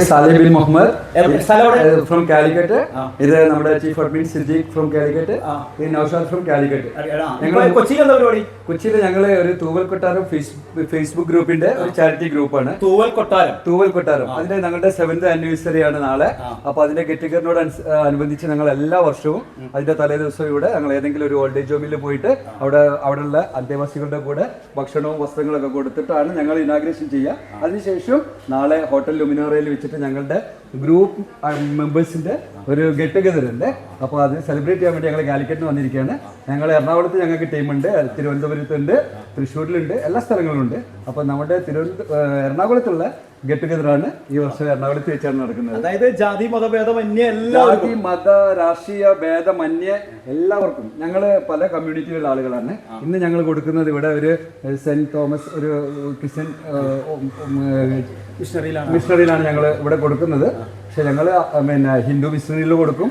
Salim bin Muhammad. എവിടെ- സ്ഥലം എവിടെ? ഫ്രം കാലിക്കറ്റ്. ആ. ഇത് നമ്മുടെ chief admin Siddique from Calicut. ആ. ഇത് നൌഷാദ് ഫ്രം കാലിക്കറ്റ്. ഞങ്ങൾ കൊച്ചിയിൽ ഞങ്ങൾ ഒരു തൂവൽ കൊട്ടാരം ഫേസ്- ഫേസ്ബുക്ക് ഗ്രൂപ്പിന്റെ ഒരു ചാരിറ്റി ഗ്രൂപ്പാണ് തൂവൽ കൊട്ടാരം. തൂവൽ കൊട്ടാരം. അതിന്റെ ഞങ്ങളുടെ സെവന്ത് ആനിവേഴ്സറി ആണ് നാളെ. അപ്പൊ അതിന്റെ ഗെറ്റുകറിനോട് അനുബന്ധിച്ച് ഞങ്ങൾ എല്ലാ വർഷവും അതിന്റെ തലേ ദിവസം ഇവിടെ ഞങ്ങൾ ഏതെങ്കിലും ഒരു ഓൾഡ് ഏജ് ഹോമിൽ പോയിട്ട് അവിടെ അവിടെയുള്ള അന്തേവാസികളുടെ കൂടെ ഭക്ഷണവും വസ്ത്രങ്ങളൊക്കെ കൊടുത്തിട്ടാണ് ഞങ്ങൾ ഇനാഗ്രേഷൻ ചെയ്യുക. അതിനുശേഷം നാളെ ഹോട്ടൽ ലുമിനോറയിൽ വെച്ചിട്ട് ഞങ്ങളുടെ ഗ്രൂപ്പ് മെമ്പേഴ്സിന്റെ ഒരു ഗെറ്റ് ടുഗദർ ഉണ്ട്. അപ്പോൾ അത് സെലിബ്രേറ്റ് ചെയ്യാൻ വേണ്ടി ഞങ്ങൾ കാലിക്കറ്റിന് വന്നിരിക്കുകയാണ്. ഞങ്ങൾ എറണാകുളത്ത് ഞങ്ങൾക്ക് ടീമുണ്ട് തിരുവനന്തപുരത്തുണ്ട് തൃശ്ശൂരിലുണ്ട് എല്ലാ സ്ഥലങ്ങളിലുണ്ട്. അപ്പോൾ നമ്മുടെ തിരുവനന്തപുരം എറണാകുളത്തുള്ള ഗെറ്റ് ടുഗദറാണ് ഈ വർഷം എറണാകുളത്ത് വെച്ചാണ് നടക്കുന്നത്. അതായത് ജാതി മതഭേദമന്യേ എല്ലാവർക്കും. ജാതി മത രാഷ്ട്രീയ ഭേദമന്യേ എല്ലാവർക്കും. ഞങ്ങൾ പല കമ്മ്യൂണിറ്റിയിലുള്ള ആളുകളാണ്. ഇന്ന് ഞങ്ങൾ കൊടുക്കുന്നത് ഇവിടെ ഒരു സെന്റ് തോമസ് ഒരു ക്രിസ്ത്യൻ മിഷണറിയിലാണ്. മിഷണറിയിലാണ് ഞങ്ങൾ ഇവിടെ കൊടുക്കുന്നത്. പക്ഷെ ഞങ്ങൾ പിന്നെ ഹിന്ദു മിഷണറിയിൽ കൊടുക്കും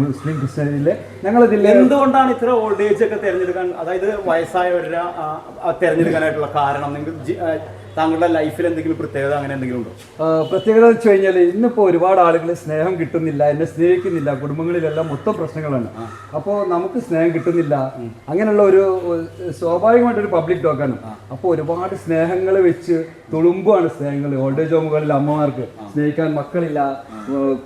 മുസ്ലിം ക്രിസ്ത്യനിയിൽ ഞങ്ങൾ ഇതിൽ എന്തുകൊണ്ടാണ് ഇത്ര ഓൾഡ് ഏജ് ഒക്കെ തിരഞ്ഞെടുക്കാൻ അതായത് വയസ്സായവരെ ആ, ആ, തിരഞ്ഞെടുക്കാനായിട്ടുള്ള കാരണം? നിങ്ങൾ താങ്കളുടെ ലൈഫിൽ എന്തെങ്കിലും പ്രത്യേകത അങ്ങനെ എന്തെങ്കിലും ഉണ്ടോ? പ്രത്യേകത വെച്ച് കഴിഞ്ഞാൽ ഇന്നിപ്പോൾ ഒരുപാട് ആളുകൾ സ്നേഹം കിട്ടുന്നില്ല എന്നെ സ്നേഹിക്കുന്നില്ല കുടുംബങ്ങളിലെല്ലാം മൊത്തം പ്രശ്നങ്ങളാണ്. അപ്പോൾ നമുക്ക് സ്നേഹം കിട്ടുന്നില്ല. അങ്ങനെയുള്ള ഒരു സ്വാഭാവികമായിട്ടൊരു പബ്ലിക് ടോക്കാണ് അപ്പോൾ ഒരുപാട് സ്നേഹങ്ങൾ വെച്ച് തുളുമ്പുമാണ് സ്നേഹങ്ങൾ ഓൾഡ് ഏജ് ഹോമുകളിൽ അമ്മമാർക്ക് സ്നേഹിക്കാൻ മക്കളില്ല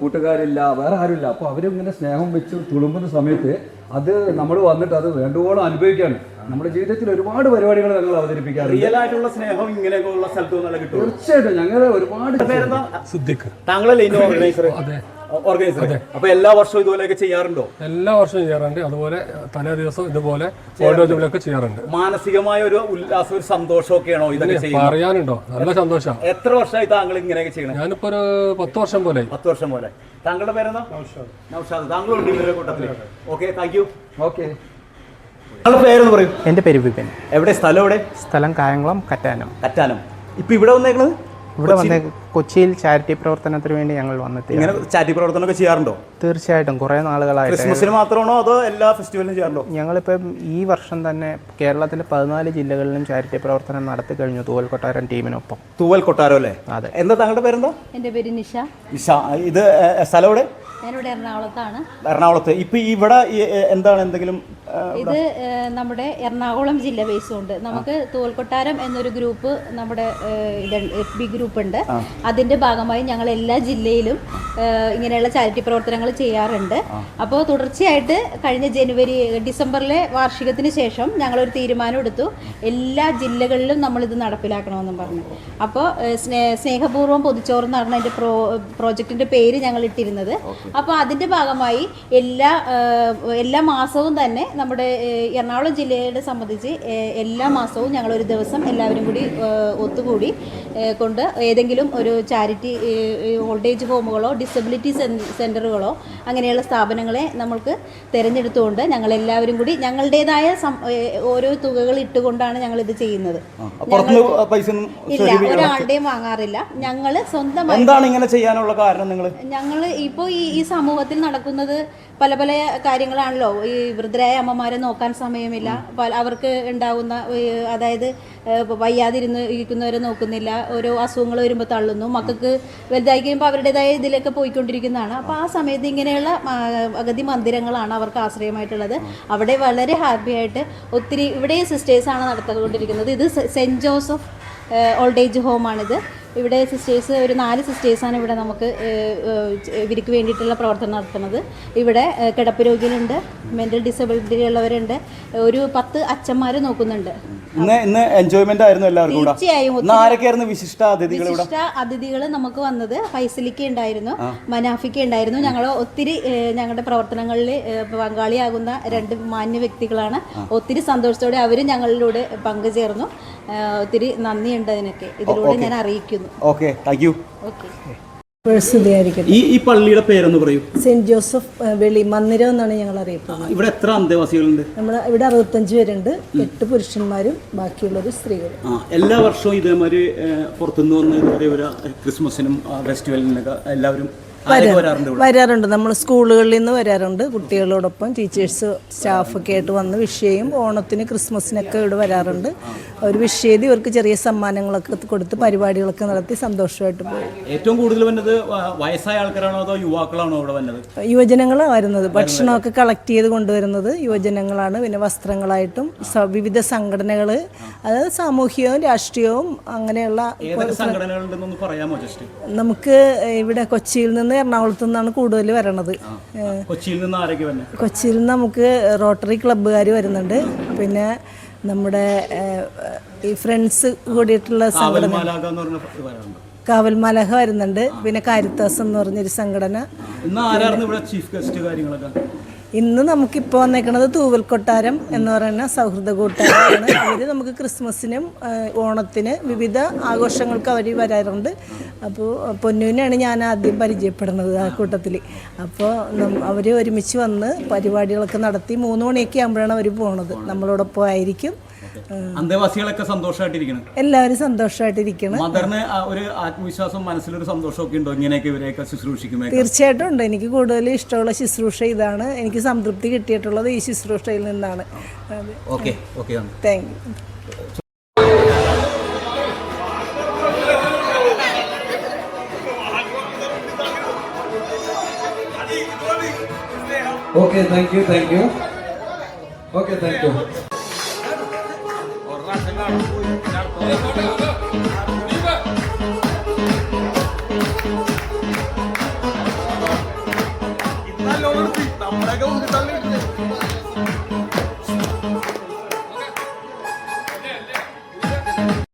കൂട്ടുകാരില്ല വേറെ ആരുമില്ല. അപ്പോൾ അവരിങ്ങനെ സ്നേഹം വെച്ച് തുളുമ്പുന്ന സമയത്ത് അത് നമ്മൾ വന്നിട്ട് അത് വേണ്ടുവോളം അനുഭവിക്കാണ്. നമ്മുടെ ജീവിതത്തിൽ ഒരുപാട് പരിപാടികൾ ഞങ്ങൾ അവതരിപ്പിക്കാറുണ്ട്. റിയൽ ആയിട്ടുള്ള സ്നേഹം ഇങ്ങനെയൊക്കെ ഉള്ള സ്ഥലത്ത് നിന്നല്ല കിട്ടും തീർച്ചയായിട്ടും ഞങ്ങൾ ഒരുപാട് പേരെന്താ? സിദ്ദിഖ്. താങ്കളല്ലേ ഇതിന്റെ ഓർഗനൈസർ അതെ. ഓർഗനൈസർ അപ്പൊ എല്ലാ വർഷവും ഇതുപോലെയൊക്കെ ചെയ്യാറുണ്ടോ? എല്ലാ വർഷവും ചെയ്യാറുണ്ട്. അതുപോലെ തലേ ദിവസം ഇതുപോലെ ഓരോ ജോലിയൊക്കെ ചെയ്യാറുണ്ട്. മാനസികമായ ഒരു ഉല്ലാസം ഒരു സന്തോഷമൊക്കെയാണോ ഇതൊക്കെ ചെയ്യുന്നത്? പറയാനുണ്ടോ? നല്ല സന്തോഷം. എത്ര വർഷമായി താങ്കൾ ഇങ്ങനെയൊക്കെ ചെയ്യണം? ഞാനിപ്പോ ഒരു പത്ത് വർഷം പോലെ പത്ത് വർഷം പോലെ താങ്കളുടെ പേരെന്താ? നൗഷാദ്. താങ്കളുണ്ട് ഇവരുടെ കൂട്ടത്തിൽ. ഓക്കെ താങ്ക് യു ഓക്കെ പേരെന്ന് പറയൂ? എന്റെ പേര് വിപിൻ. എവിടെ? സ്ഥലം എവിടെ? സ്ഥലം കായംകുളം കറ്റാനം. കറ്റാനം. ഇപ്പൊ ഇവിടെ വന്നേക്കുന്നത് ഇവിടെ വന്ന കൊച്ചിയിൽ ചാരിറ്റി പ്രവർത്തനത്തിന് വേണ്ടി ഞങ്ങൾ വന്നിട്ട് ഇങ്ങനെ ചാരിറ്റി പ്രവർത്തനമൊക്കെ ചെയ്യാറുണ്ടോ? തീർച്ചയായിട്ടും കുറേ നാളുകളായി ക്രിസ്മസിന് മാത്രമാണോ അതോ എല്ലാ ഫെസ്റ്റിവലിനും ചെയ്യാറുണ്ടോ? ഞങ്ങളിപ്പം ഈ വർഷം തന്നെ കേരളത്തിലെ പതിനാല് ജില്ലകളിലും ചാരിറ്റി പ്രവർത്തനം നടത്തി കഴിഞ്ഞു തൂവൽ കൊട്ടാരം ടീമിനൊപ്പം. തൂവൽ കൊട്ടാരം അല്ലേ? അതെ. എന്താ താങ്കളുടെ പേരെന്താ? എന്റെ പേര് നിഷ. നിഷ. ഇത് സ്ഥലം എവിടെ? ഞാനിവിടെ എറണാകുളത്താണ്. എറണാകുളത്ത്. ഇപ്പൊ ഇവിടെ എന്താണ് എന്തെങ്കിലും ഇത് നമ്മുടെ എറണാകുളം ജില്ല ബേസ് ഉണ്ട്. നമുക്ക് തോൽക്കൊട്ടാരം എന്നൊരു ഗ്രൂപ്പ് നമ്മുടെ എഫ് ബി ഗ്രൂപ്പ് ഉണ്ട്. അതിന്റെ ഭാഗമായി ഞങ്ങൾ എല്ലാ ജില്ലയിലും ഇങ്ങനെയുള്ള ചാരിറ്റി പ്രവർത്തനങ്ങൾ ചെയ്യാറുണ്ട്. അപ്പോൾ തുടർച്ചയായിട്ട് കഴിഞ്ഞ ജനുവരി ഡിസംബറിലെ വാർഷികത്തിന് ശേഷം ഞങ്ങളൊരു തീരുമാനം എടുത്തു. എല്ലാ ജില്ലകളിലും നമ്മൾ ഇത് നടപ്പിലാക്കണമെന്നും പറഞ്ഞു. അപ്പോൾ സ്നേഹപൂർവം പൊതിച്ചോറ് എന്ന് പറഞ്ഞ അതിന്റെ പ്രോ പ്രോജക്റ്റിന്റെ പേര് ഞങ്ങൾ ഇട്ടിരുന്നത്. അപ്പോൾ അതിന്റെ ഭാഗമായി എല്ലാ എല്ലാ മാസവും തന്നെ നമ്മുടെ എറണാകുളം ജില്ലയെ സംബന്ധിച്ച് എല്ലാ മാസവും ഞങ്ങൾ ഒരു ദിവസം എല്ലാവരും കൂടി ഒത്തുകൂടി കൊണ്ട് ഏതെങ്കിലും ഒരു ചാരിറ്റി ഓൾഡ് ഏജ് ഹോമുകളോ ഡിസബിലിറ്റി സെന്ററുകളോ അങ്ങനെയുള്ള സ്ഥാപനങ്ങളെ നമ്മൾക്ക് തിരഞ്ഞെടുത്തുകൊണ്ട് ഞങ്ങൾ എല്ലാവരും കൂടി ഞങ്ങളുടേതായ ഓരോ തുകകൾ ഇട്ടുകൊണ്ടാണ് ഞങ്ങൾ ഇത് ചെയ്യുന്നത് ഇല്ല. ഒരാളുടെയും വാങ്ങാറില്ല. ഞങ്ങൾ സ്വന്തമായി എന്താണ് ഇങ്ങനെ ചെയ്യാനുള്ള കാരണം നിങ്ങൾ ഞങ്ങൾ ഇപ്പോൾ ഈ സമൂഹത്തിൽ നടക്കുന്നത് പല പല കാര്യങ്ങളാണല്ലോ. ഈ വൃദ്ധരായ അമ്മമാരെ നോക്കാൻ സമയമില്ല. അവർക്ക് ഉണ്ടാകുന്ന അതായത് വയ്യാതിരുന്ന് ഇരിക്കുന്നവരെ നോക്കുന്നില്ല. ഓരോ അസുഖങ്ങൾ വരുമ്പോൾ തള്ളുന്നു. മക്കൾക്ക് വലുതായി കഴിയുമ്പോൾ അവരുടേതായ ഇതിലൊക്കെ പോയിക്കൊണ്ടിരിക്കുന്നതാണ്. അപ്പോൾ ആ സമയത്ത് ഇങ്ങനെയുള്ള അഗതി മന്ദിരങ്ങളാണ് അവർക്ക് ആശ്രയമായിട്ടുള്ളത്. അവിടെ വളരെ ഹാപ്പി ആയിട്ട് ഒത്തിരി ഇവിടെ സിസ്റ്റേഴ്സാണ് നടത്തിക്കൊണ്ടിരിക്കുന്നത്. ഇത് സെന്റ് ജോസഫ് ഓൾഡ് ഏജ് ഹോമാണിത്. ഇവിടെ സിസ്റ്റേഴ്സ് ഒരു നാല് സിസ്റ്റേഴ്സാണ് ഇവിടെ നമുക്ക് ഇവർക്ക് വേണ്ടിയിട്ടുള്ള പ്രവർത്തനം നടത്തുന്നത്. ഇവിടെ കിടപ്പ് രോഗികളുണ്ട് മെന്റൽ ഡിസബിലിറ്റി ഉള്ളവരുണ്ട് ഒരു പത്ത് അച്ഛന്മാർ നോക്കുന്നുണ്ട്. ഇന്ന് ഇന്ന് എൻജോയ്മെന്റ് ആയിരുന്നു എല്ലാവർക്കും തീർച്ചയായും ആരൊക്കെയായിരുന്നു വിശിഷ്ട അതിഥികൾ വിശിഷ്ട അതിഥികൾ നമുക്ക് വന്നത് ഫൈസലിക്ക ഉണ്ടായിരുന്നു മനാഫിക്ക ഉണ്ടായിരുന്നു. ഞങ്ങൾ ഒത്തിരി ഞങ്ങളുടെ പ്രവർത്തനങ്ങളിൽ പങ്കാളിയാകുന്ന രണ്ട് മാന്യ വ്യക്തികളാണ്. ഒത്തിരി സന്തോഷത്തോടെ അവരും ഞങ്ങളിലൂടെ പങ്കുചേർന്നു. ഒത്തിരി നന്ദിയുണ്ട് അതിനൊക്കെ. ഇതിലൂടെ ഞാൻ അറിയിക്കുന്നു. Okay thank you okay. ഈ ഈ പള്ളിയുടെ പേരെന്ന് പറയൂ. സെന്റ് ജോസഫ് വെളി മന്ദിരം എന്നാണ് ഞങ്ങൾ അറിയപ്പെടുന്നത്. ഇവിടെ എത്ര അന്തേവാസികളുണ്ട്? നമ്മുടെ ഇവിടെ അറുപത്തഞ്ച് പേരുണ്ട്. എട്ട് പുരുഷന്മാരും ബാക്കിയുള്ളത് സ്ത്രീകളും. ആ എല്ലാ വർഷവും ഇതേമാതിരി പുറത്തുനിന്ന് വന്ന് ക്രിസ്മസിനും ഫെസ്റ്റിവലിനൊക്കെ എല്ലാവരും വരാറുണ്ട് നമ്മൾ സ്കൂളുകളിൽ നിന്ന് വരാറുണ്ട്. കുട്ടികളോടൊപ്പം ടീച്ചേഴ്സ് സ്റ്റാഫൊക്കെ ആയിട്ട് വന്ന് വിഷ് ചെയ്യും. ഓണത്തിന് ക്രിസ്മസിനൊക്കെ ഇവിടെ വരാറുണ്ട്. അവർ വിഷ് ചെയ്ത് ഇവർക്ക് ചെറിയ സമ്മാനങ്ങളൊക്കെ കൊടുത്ത് പരിപാടികളൊക്കെ നടത്തി സന്തോഷമായിട്ട് പോകും ഏറ്റവും കൂടുതൽ വന്നത് വയസ്സായ ആൾക്കാരാണോ അതോ യുവാക്കളാണോ ഇവിടെ വന്നത്? യുവജനങ്ങളാണ് വരുന്നത് ഭക്ഷണമൊക്കെ കളക്ട് ചെയ്ത് കൊണ്ടുവരുന്നത് യുവജനങ്ങളാണ്. പിന്നെ വസ്ത്രങ്ങളായിട്ടും വിവിധ സംഘടനകൾ അതായത് സാമൂഹികവും രാഷ്ട്രീയവും അങ്ങനെയുള്ള നമുക്ക് ഇവിടെ കൊച്ചിയിൽ നിന്ന് എറണാകുളത്തു നിന്നാണ് കൂടുതൽ വരണത്. കൊച്ചിയിൽ നിന്ന് ആരൊക്കെ കൊച്ചിയിൽ നിന്ന് നമുക്ക് റോട്ടറി ക്ലബ്ബുകാർ വരുന്നുണ്ട്. പിന്നെ നമ്മുടെ ഈ ഫ്രണ്ട്സ് കൂടിയിട്ടുള്ള സംഘടന കാവൽ കാവൽമാലഹ വരുന്നുണ്ട്. പിന്നെ കാരിത്താസ് എന്ന് പറഞ്ഞൊരു സംഘടന. ചീഫ് ഗസ്റ്റ് കാര്യങ്ങളൊക്കെ? ഇന്ന് നമുക്കിപ്പോൾ വന്നേക്കുന്നത് തൂവൽ കൊട്ടാരം എന്ന് പറയുന്ന സൗഹൃദ കൂട്ടാരമാണ്. അവർ നമുക്ക് ക്രിസ്മസിനും ഓണത്തിന് വിവിധ ആഘോഷങ്ങൾക്ക് അവർ വരാറുണ്ട്. അപ്പോൾ പൊന്നുവിനാണ് ഞാൻ ആദ്യം പരിചയപ്പെടുന്നത് ആ കൂട്ടത്തിൽ അപ്പോൾ അവർ ഒരുമിച്ച് വന്ന് പരിപാടികളൊക്കെ നടത്തി മൂന്ന് മണിയൊക്കെ ആകുമ്പോഴാണ് അവർ പോണത്. നമ്മളോടൊപ്പം ആയിരിക്കും. അന്തേവാസികളൊക്കെ സന്തോഷമായിട്ടിരിക്കണം? എല്ലാവരും സന്തോഷമായിട്ടിരിക്കണം. മദറിന് ഒരു ആത്മവിശ്വാസം മനസ്സിലൊരു സന്തോഷമൊക്കെ ഉണ്ടോ? ഇങ്ങനെയൊക്കെ ഇവരെയൊക്കെ ശുശ്രൂഷിക്കുമ്പോൾ തീർച്ചയായിട്ടും ഉണ്ട്. എനിക്ക് കൂടുതൽ ഇഷ്ടമുള്ള ശുശ്രൂഷ ഇതാണ്. എനിക്ക് സംതൃപ്തി കിട്ടിയിട്ടുള്ളത് ഈ ശുശ്രൂഷയിൽ നിന്നാണ്. അതെ. Okay okay thank you. Okay thank you thank you okay thank you Thank you.